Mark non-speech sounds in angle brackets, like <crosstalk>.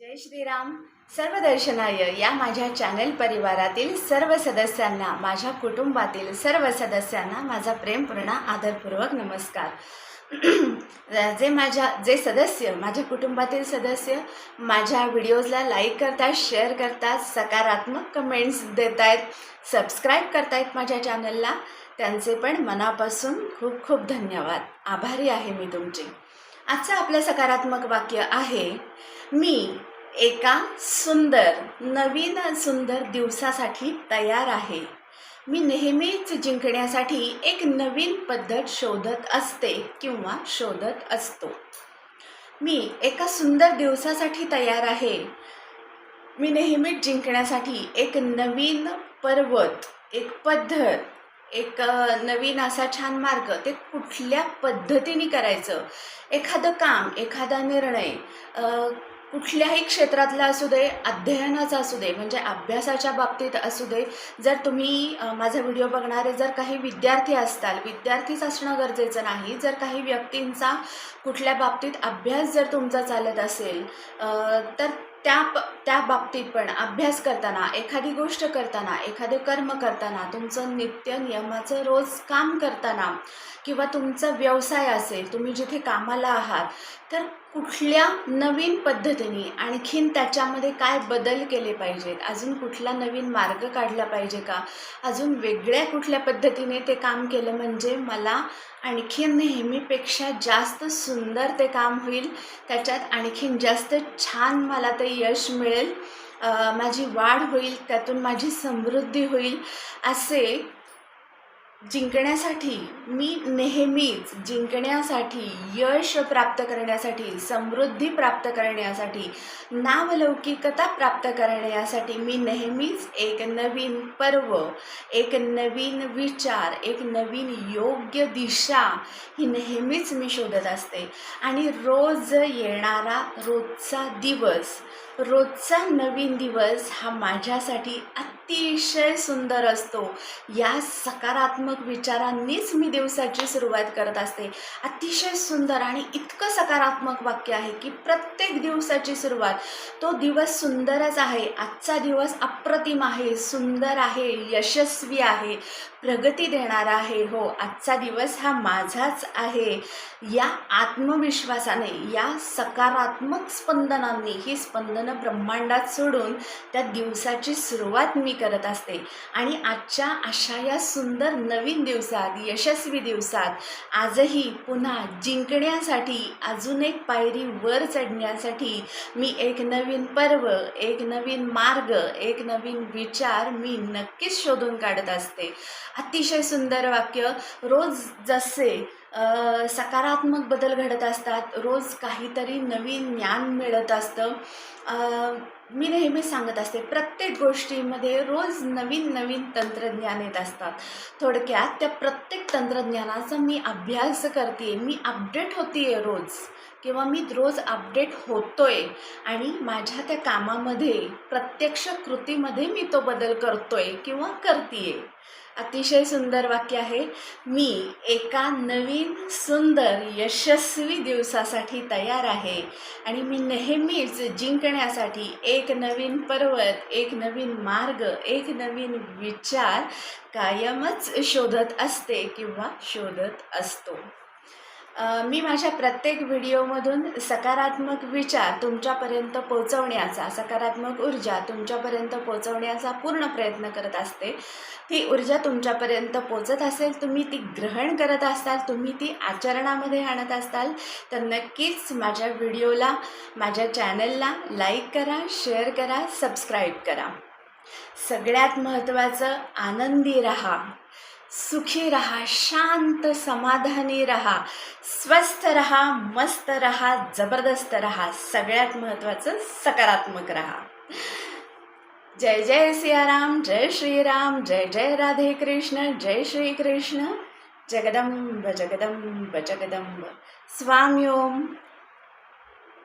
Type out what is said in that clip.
जय श्रीराम. सर्व दर्शनाय या माझ्या चॅनल परिवारातील सर्व सदस्यांना माझ्या कुटुंबातील सर्व सदस्यांना माझा प्रेमपूर्ण आदरपूर्वक नमस्कार. <clears throat> जे माझ्या जे सदस्य माझ्या कुटुंबातील सदस्य माझ्या व्हिडिओजला लाईक करतात शेअर करतात सकारात्मक कमेंट्स देत आहेत सबस्क्राईब करतायत माझ्या चॅनलला त्यांचे पण मनापासून खूप खूप धन्यवाद. आभारी आहे मी तुमची. आजचं आपलं सकारात्मक वाक्य आहे मी एका सुंदर नवीन सुंदर दिवसासाठी तयार आहे. मी नेहमीच जिंकण्यासाठी एक नवीन पद्धत शोधत असते किंवा शोधत असतो. मी एका सुंदर दिवसासाठी तयार आहे. मी नेहमीच जिंकण्यासाठी एक नवीन पर्वत एक पद्धत एक नवीन असा छान मार्ग ते कुठल्या पद्धतीने करायचं? एखादं काम एखादा निर्णय कुठल्याही क्षेत्रातला असू दे अध्ययनाचा असू दे म्हणजे अभ्यासाच्या बाबतीत असू दे जर तुम्ही माझा व्हिडिओ बघणारे जर काही विद्यार्थी असताल विद्यार्थीच असणं गरजेचं नाही. जर काही व्यक्तींचा कुठल्या बाबतीत अभ्यास जर तुमचा चालत असेल तर त्या प त्या बाबतीत पण अभ्यास करताना एखादी गोष्ट करताना एखादे कर्म करताना तुमचं नित्य नियमाचं रोज काम करताना किंवा तुमचा व्यवसाय असेल तुम्ही जिथे कामाला आहात तर कुठल्या नवीन पद्धतीने आणखीन त्याच्यामध्ये काय बदल केले पाहिजेत? अजून कुठला नवीन मार्ग काढला पाहिजे का? अजून वेगळ्या कुठल्या पद्धतीने ते काम केलं म्हणजे मला आणखीन नेहमीपेक्षा जास्त सुंदर ते काम होईल? त्याच्यात आणखीन जास्त छान मला ते यश मिळेल? माझी वाढ होईल? त्यातून माझी समृद्धी होईल? असे जिंकण्यासाठी मी नेहमीच जिंकण्यासाठी यश प्राप्त करण्यासाठी समृद्धी प्राप्त करण्यासाठी नावलौकिकता प्राप्त करण्यासाठी मी नेहमीच एक नवीन पर्व एक नवीन विचार एक नवीन योग्य दिशा ही नेहमीच मी शोधत असते. आणि रोज येणारा रोजचा दिवस रोजचा नवीन दिवस हा माझ्यासाठी अतिशय सुंदर असतो. या सकारात्मक विचारांनीच मी दिवसाची सुरुवात करत असते. अतिशय सुंदर आणि इतकं सकारात्मक वाक्य आहे की प्रत्येक दिवसाची सुरुवात. तो दिवस सुंदरच आहे. आजचा दिवस अप्रतिम आहे. सुंदर आहे. यशस्वी आहे. प्रगती देणारा आहे. हो आजचा दिवस हा माझाच आहे. या आत्मविश्वासाने या सकारात्मक स्पंदनांनी ही स्पंदनं ब्रह्मांडात सोडून त्या दिवसाची सुरुवात मी करत असते. आणि आजच्या अशा या सुंदर नवीन दिवसात यशस्वी दिवसात आजही पुन्हा जिंकण्यासाठी अजून एक पायरी वर चढण्यासाठी मी एक नवीन पर्व एक नवीन मार्ग एक नवीन विचार मी नक्कीच शोधून काढत असते. अतिशय सुंदर वाक्य रोज जसे सकारात्मक बदल घडत असतात. रोज काहीतरी नवीन ज्ञान मिळत असतं. मी नेहमी सांगत असते प्रत्येक गोष्टीमध्ये रोज नवीन नवीन तंत्रज्ञान येत असतात. थोडक्यात त्या प्रत्येक तंत्रज्ञानाचा मी अभ्यास करते मी अपडेट होते रोज. किंवा मी रोज अपडेट होतोय. आणि माझ्या त्या कामामध्ये प्रत्यक्ष कृतीमध्ये मी तो बदल करतोय किंवा करतीये. अतिशय सुंदर वाक्य आहे. मी एका नवीन सुंदर यशस्वी दिवसासाठी तयार आहे आणि मी नेहमीच जिंकण्यासाठी एक नवीन पर्वत एक नवीन मार्ग एक नवीन विचार कायमच शोधत असते किंवा शोधत असतो. मी माझ्या प्रत्येक व्हिडिओमधून सकारात्मक विचार तुमच्यापर्यंत पोचवण्याचा सकारात्मक ऊर्जा तुमच्यापर्यंत पोचवण्याचा पूर्ण प्रयत्न करत असते. ती ऊर्जा तुमच्यापर्यंत पोचत असेल तुम्ही ती ग्रहण करत असाल तुम्ही ती आचरणामध्ये आणत असाल तर नक्कीच माझ्या व्हिडिओला माझ्या चॅनलला लाईक करा शेअर करा सबस्क्राईब करा. सगळ्यात महत्त्वाचं आनंदी रहा. सुखी रहा शांत समाधानी रहा स्वस्थ रहा मस्त रहा जबरदस्त रहा सगळ्यात महत्त्वाचं सकारात्मक रहा. जय जय सियाराम जय श्रीराम जय जय राधे कृष्ण जय श्री कृष्ण. जगदंब जगदंब जगदंब. स्वामी ओम.